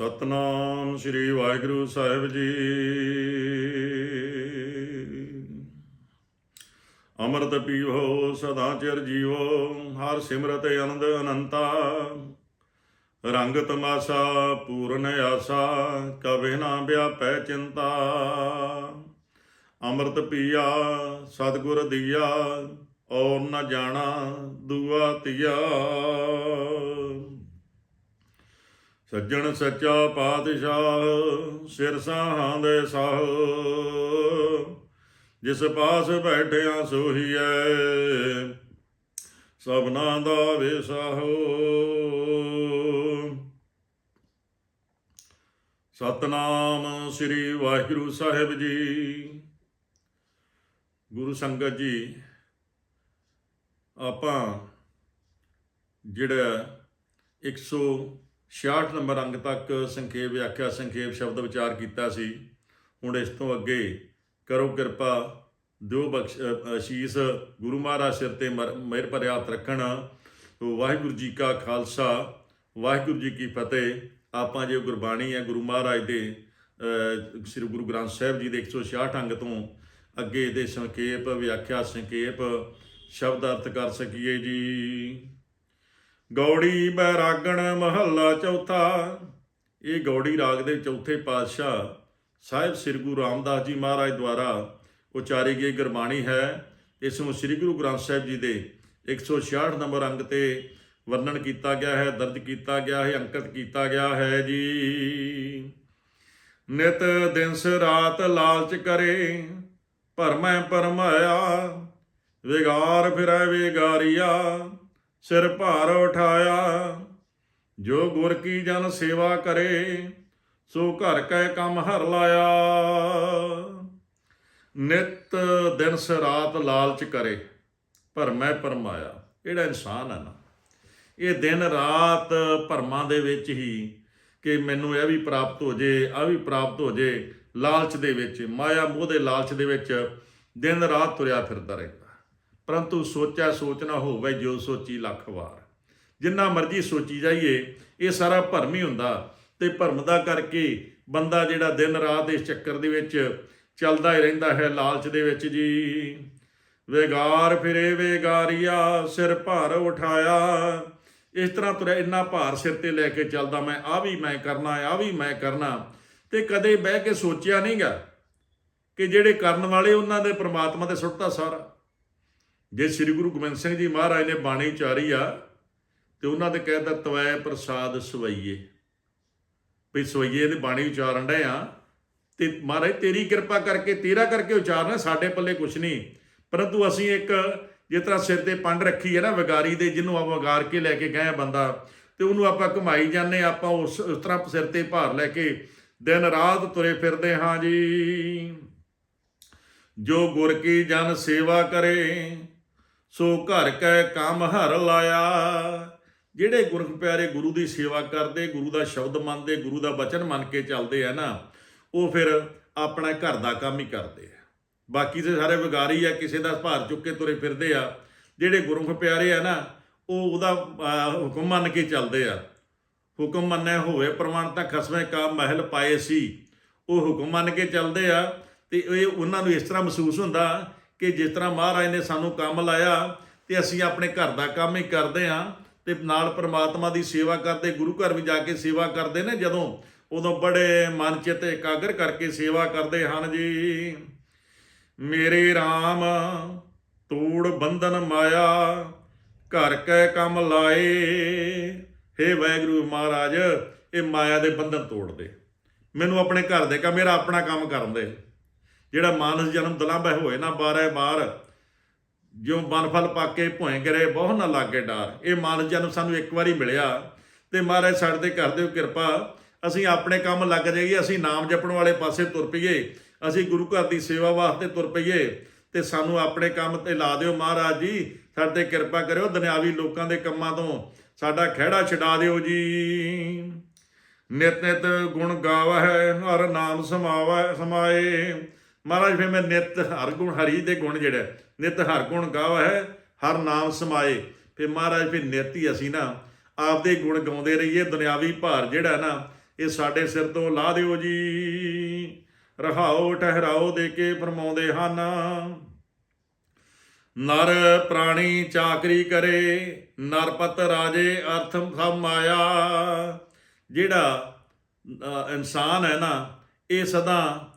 ਸਤਨਾਮ ਸ੍ਰੀ ਵਾਹਿਗੁਰੂ ਸਾਹਿਬ ਜੀ। ਅੰਮ੍ਰਿਤ ਪੀਵੋ ਸਦਾ ਚਿਰ ਜੀਵੋ ਹਰ ਸਿਮਰਤ ਅਨੰਦ ਅਨੰਤਾ। ਰੰਗ ਤਮਾਸਾ, ਪੂਰਨ ਆਸਾ, ਕਵੇ ਨਾ ਵਿਆਪੈ ਚਿੰਤਾ। ਅੰਮ੍ਰਿਤ ਪੀਆ, ਸਤਿਗੁਰ ਦੀਆ, ਔਰ ਨਾ ਜਾਣਾ ਦੁਆ ਤੀਆ ਸੱਜਣ ਸੱਚਾ ਪਾਤਸ਼ਾਹ, ਸਿਰ ਸਾਹਾਂ ਦੇ ਸਾਹ। ਜਿਸ ਪਾਸ ਬੈਠਿਆ ਸੋਹੀਐ, ਸਭਨਾ ਦਾ ਵਿਸਾਹੋ ਸਤਨਾਮ ਸ੍ਰੀ ਵਾਹਿਗੁਰੂ ਸਾਹਿਬ ਜੀ। ਗੁਰੂ ਸੰਗਤ ਜੀ, ਆਪਾਂ ਜਿਹੜਾ 166 ਨੰਬਰ ਅੰਗ ਤੱਕ ਸੰਖੇਪ ਵਿਆਖਿਆ ਸੰਖੇਪ ਸ਼ਬਦ ਵਿਚਾਰ ਕੀਤਾ ਸੀ। ਹੁਣ ਇਸ ਤੋਂ ਅੱਗੇ ਕਰੋ ਕਿਰਪਾ, ਦਿਓ ਬਖਸ਼ ਅਸ਼ੀਸ, ਗੁਰੂ ਮਹਾਰਾਜ ਸਿਰ ਤੇ ਮਰ- ਮਿਹਰ ਭਰੇ ਹੱਥ ਰੱਖਣ। ਵਾਹਿਗੁਰੂ ਜੀ ਕਾ ਖਾਲਸਾ, ਵਾਹਿਗੁਰੂ ਜੀ ਕੀ ਫਤਿਹ। ਆਪਾਂ ਜੇ ਗੁਰਬਾਣੀ ਹੈ, ਗੁਰੂ ਮਹਾਰਾਜ ਦੇ ਸ੍ਰੀ ਗੁਰੂ ਗ੍ਰੰਥ ਸਾਹਿਬ ਜੀ ਦੇ 166 ਅੰਗ ਤੋਂ ਅੱਗੇ ਦੇ ਸੰਖੇਪ, ਵਿਆਖਿਆ ਸੰਖੇਪ ਸ਼ਬਦ ਅਰਥ ਕਰ ਸਕੀਏ ਜੀ। ਗੌੜੀ ਬੈਰਾਗਣ ਮਹੱਲਾ ਚੌਥਾ। ਇਹ ਗੌੜੀ ਰਾਗ ਦੇ ਚੌਥੇ ਪਾਤਸ਼ਾਹ ਸਾਹਿਬ ਸ੍ਰੀ ਗੁਰੂ ਰਾਮਦਾਸ ਜੀ ਮਹਾਰਾਜ ਦੁਆਰਾ ਉਚਾਰੀ ਗਈ ਗੁਰਬਾਣੀ ਹੈ। ਇਸ ਨੂੰ ਸ੍ਰੀ ਗੁਰੂ ਗ੍ਰੰਥ ਸਾਹਿਬ ਜੀ ਦੇ 166 ਨੰਬਰ ਅੰਗ ਤੇ ਵਰਣਨ ਕੀਤਾ ਗਿਆ ਹੈ, ਦਰਜ ਕੀਤਾ ਗਿਆ ਹੈ, ਅੰਕਿਤ ਕੀਤਾ ਗਿਆ ਹੈ ਜੀ। ਨਿਤ ਦਿਨਸ ਰਾਤ ਲਾਲਚ ਕਰੇ, ਭਰਮੈ ਪਰਮਾਇਆ ਵਿਗਾਰ ਫਿਰੈ ਵਿਗਾਰੀਆ। ਸਿਰ ਭਾਰ ਉਠਾਇਆ, ਜੋ ਗੁਰ ਕੀ ਜਨ ਸੇਵਾ ਕਰੇ, ਸੋ ਘਰ ਕੈ ਕੰਮ ਹਰ ਲਾਇਆ। ਨਿਤ ਦਿਨ ਸ ਰਾਤ ਲਾਲਚ ਕਰੇ, ਭਰਮੈ ਪਰਮਾਇਆ ਜਿਹੜਾ ਇਨਸਾਨ ਹੈ ਨਾ? ਇਹ ਦਿਨ ਰਾਤ ਭਰਮਾਂ ਦੇ ਵਿੱਚ ਹੀ ਕਿ ਮੈਨੂੰ ਇਹ ਵੀ ਪ੍ਰਾਪਤ ਹੋ ਜੇ ਆ ਵੀ ਪ੍ਰਾਪਤ ਹੋ ਜੇ, ਲਾਲਚ ਦੇ ਵਿੱਚ, ਮਾਇਆ ਮੋਹ ਦੇ ਲਾਲਚ ਦੇ ਵਿੱਚ ਦਿਨ ਰਾਤ ਤੁਰਿਆ ਫਿਰਦਾ ਰਹੇ। ਪਰੰਤੂ ਸੋਚਿਆ ਸੋਚ ਨਾ ਹੋਵੇ ਜੋ ਸੋਚੀ ਲੱਖ ਵਾਰ। ਜਿੰਨਾ ਮਰਜ਼ੀ ਸੋਚੀ ਜਾਈਏ, ਇਹ ਸਾਰਾ ਭਰਮ ਹੀ ਹੁੰਦਾ ਤੇ ਭਰਮ ਦਾ ਕਰਕੇ ਬੰਦਾ ਜਿਹੜਾ ਦਿਨ ਰਾਤ ਇਸ ਚੱਕਰ ਦੇ ਵਿੱਚ ਚੱਲਦਾ ਹੀ ਰਹਿੰਦਾ ਹੈ ਲਾਲਚ ਦੇ ਵਿੱਚ ਜੀ। ਵੇਗਾਰ ਫਿਰੇ ਵੇਗਾਰੀਆ, ਸਿਰ ਭਾਰ ਉਠਾਇਆ। ਇਸ ਤਰ੍ਹਾਂ ਤੁਰਿਆ ਇੰਨਾ ਭਾਰ ਸਿਰ ਤੇ ਲੈ ਕੇ ਚੱਲਦਾ, ਮੈਂ ਆ ਵੀ ਮੈਂ ਕਰਨਾ, ਆ ਵੀ ਮੈਂ ਕਰਨਾ। ਤੇ ਕਦੇ ਬਹਿ ਕੇ ਸੋਚਿਆ ਨਹੀਂਗਾ ਕਿ ਜਿਹੜੇ ਕਰਨ ਵਾਲੇ ਉਹਨਾਂ ਦੇ ਪ੍ਰਮਾਤਮਾ ਤੇ ਸੁੱਟਦਾ ਸਾਰਾ। ਜੇ ਸ੍ਰੀ ਗੁਰੂ ਗੋਬਿੰਦ ਸਿੰਘ ਜੀ ਮਹਾਰਾਜ ਨੇ ਬਾਣੀ ਉਚਾਰੀ ਆ, ਤੇ ਉਹਨਾਂ ਦੇ ਕਹਿਤਾ ਤਵੈ ਪ੍ਰਸਾਦ ਸਵਈਏ। ਵੀ ਸਵਈਏ ਦੀ ਬਾਣੀ ਉਚਾਰਨ ਡਏ ਆ, ਤੇ ਮਹਾਰਾਜ ਤੇਰੀ ਕਿਰਪਾ ਕਰਕੇ, ਤੇਰਾ ਕਰਕੇ ਉਚਾਰਨਾ ਸਾਡੇ ਪੱਲੇ ਕੁਛ ਨਹੀਂ। ਪਰੰਤੂ ਅਸੀਂ ਇੱਕ ਜਿਸ ਤਰ੍ਹਾਂ ਸਿਰ ਤੇ ਪੰਡ ਰੱਖੀ ਹੈ ਨਾ, ਵਿਗਾਰੀ ਦੇ, ਜਿਹਨੂੰ ਆਪਾਂ ਵਿਗਾਰ ਕੇ ਲੈ ਕੇ ਗਏ ਬੰਦਾ, ਤੇ ਉਹਨੂੰ ਆਪਾਂ ਘੁਮਾਈ ਜਾਂਦੇ ਆਪਾਂ ਉਸ ਉਸ ਤਰ੍ਹਾਂ ਸਿਰ ਤੇ ਭਾਰ ਲੈ ਕੇ ਦਿਨ ਰਾਤ ਤੁਰੇ ਫਿਰਦੇ ਹਾਂ ਜੀ। ਜੋ ਗੁਰ ਕੀ ਜਨ ਸੇਵਾ ਕਰੇ ਸੋ ਘਰ ਕੈ ਕੰਮ ਹਰ ਲਾਇਆ। ਜਿਹੜੇ ਗੁਰੂ ਪਿਆਰੇ ਗੁਰੂ ਦੀ ਸੇਵਾ ਕਰਦੇ, ਗੁਰੂ ਦਾ ਸ਼ਬਦ ਮੰਨਦੇ, ਗੁਰੂ ਦਾ ਬਚਨ ਮੰਨ ਕੇ ਚੱਲਦੇ ਆ ਨਾ, ਉਹ ਫਿਰ ਆਪਣਾ ਘਰ ਦਾ ਕੰਮ ਹੀ ਕਰਦੇ ਆ। ਬਾਕੀ ਤੇ ਸਾਰੇ ਵਿਗਾਰੀ ਆ, ਕਿਸੇ ਦਾ ਭਾਰ ਚੁੱਕ ਕੇ ਤੁਰੇ ਫਿਰਦੇ ਆ। ਜਿਹੜੇ ਗੁਰੂ ਪਿਆਰੇ ਆ ਨਾ, ਉਹ ਉਹਦਾ ਹੁਕਮ ਮੰਨ ਕੇ ਚੱਲਦੇ ਆ। ਹੁਕਮ ਮੰਨਿਆ ਹੋਵੇ, ਪ੍ਰਮਾਣ ਤਾਂ ਖਸਮੇ ਕਾ ਮਹਿਲ ਪਾਏ ਸੀ। ਉਹ ਹੁਕਮ ਮੰਨ ਕੇ ਚੱਲਦੇ ਆ ਤੇ ਇਹ ਉਹਨਾਂ ਨੂੰ ਇਸ ਤਰ੍ਹਾਂ ਮਹਿਸੂਸ ਹੁੰਦਾ ਕਿ ਜਿਸ ਤਰ੍ਹਾਂ ਮਹਾਰਾਜ ਨੇ ਸਾਨੂੰ ਕੰਮ ਲਾਇਆ ਤੇ ਅਸੀਂ ਆਪਣੇ ਘਰ ਦਾ ਕੰਮ ਹੀ ਕਰਦੇ ਹਾਂ ਤੇ ਨਾਲ ਪ੍ਰਮਾਤਮਾ ਦੀ ਸੇਵਾ ਕਰਦੇ, ਗੁਰੂ ਘਰ ਵੀ ਜਾ ਕੇ ਸੇਵਾ ਕਰਦੇ ਨੇ ਜਦੋਂ ਉਦੋਂ ਬੜੇ ਮਨ ਚਿੱਤ ਇਕਾਗਰ ਕਰਕੇ ਸੇਵਾ ਕਰਦੇ ਹਨ ਜੀ। ਮੇਰੇ RAM ਤੋੜ ਬੰਧਨ ਮਾਇਆ, ਘਰ ਕੈ ਕੰਮ ਲਾਏ। ਹੇ ਵਾਹਿਗੁਰੂ ਮਹਾਰਾਜ, ਇਹ ਮਾਇਆ ਦੇ ਬੰਧਨ ਤੋੜ ਦੇ ਮੈਨੂੰ ਆਪਣੇ ਘਰ ਦੇ ਕੰਮ, ਮੇਰਾ ਆਪਣਾ ਕੰਮ ਕਰਨ ਦੇ। ਜਿਹੜਾ ਮਾਨਸ ਜਨਮ ਦਲਾਂਬਹਿ ਹੋਏ ਨਾ ਬਾਰੇ ਬਾਰ ਜਿਉ ਬਨਫਲ ਪਾਕੇ ਭੋਏ ਕਰੇ ਬਹੁ ਨਾ ਲਾਗੇ ਡਾਰ। ਇਹ ਮਾਨਸ ਜਨਮ ਸਾਨੂੰ ਇੱਕ ਵਾਰੀ ਮਿਲਿਆ ਤੇ ਮਹਾਰਾਜ ਸਾਡੇ ਤੇ ਕਰ ਦਿਓ ਕਿਰਪਾ। ਅਸੀਂ ਆਪਣੇ ਕੰਮ ਲੱਗ ਜਾਈਏ, ਅਸੀਂ ਨਾਮ ਜਪਣ ਵਾਲੇ ਪਾਸੇ ਤੁਰ ਪਈਏ। ਅਸੀਂ ਗੁਰੂ ਘਰ ਦੀ ਸੇਵਾ ਵਾਸਤੇ ਤੁਰ ਪਈਏ ਤੇ ਸਾਨੂੰ ਆਪਣੇ ਕੰਮ ਤੇ ਲਾ ਦਿਓ ਮਹਾਰਾਜ ਜੀ। ਸਾਡੇ ਤੇ ਕਿਰਪਾ ਕਰਿਓ, ਦੁਨਿਆਵੀ ਲੋਕਾਂ ਦੇ ਕੰਮਾਂ ਤੋਂ ਸਾਡਾ ਖਿਹੜਾ ਛਡਾ ਦਿਓ ਜੀ। ਨਿਤ ਨਿਤ ਗੁਣ ਗਾਵਹਿ, ਹਰ ਨਾਮ ਸਮਾਵੈ ਸਮਾਏ। ਮਹਾਰਾਜ ਫਿਰ ਮੈਂ ਨਿਤ ਹਰ ਗੁਣ, ਹਰੀ ਦੇ ਗੁਣ ਜਿਹੜਾ ਨਿਤ ਹਰ ਗੁਣ ਗਾਵਹਿ ਹਰ ਨਾਮ ਸਮਾਏ। ਫਿਰ ਮਹਾਰਾਜ ਫਿਰ ਨਿਤ ਹੀ ਅਸੀਂ ਨਾ ਆਪਦੇ ਗੁਣ ਗਾਉਂਦੇ ਰਹੀਏ, ਦੁਨਿਆਵੀ ਭਾਰ ਜਿਹੜਾ ਨਾ, ਇਹ ਸਾਡੇ ਸਿਰ ਤੋਂ ਲਾ ਦਿਓ ਜੀ। ਰਹਾਓ, ਠਹਿਰਾਓ ਦੇ ਕੇ ਫਰਮਾਉਂਦੇ ਹਨ। ਨਰ ਪ੍ਰਾਣੀ ਚਾਕਰੀ ਕਰੇ, ਨਰਪਤ ਰਾਜੇ ਅਰਥ ਸਭ ਮਾਇਆ ਜਿਹੜਾ ਇਨਸਾਨ ਹੈ ਨਾ, ਇਹ ਸਦਾ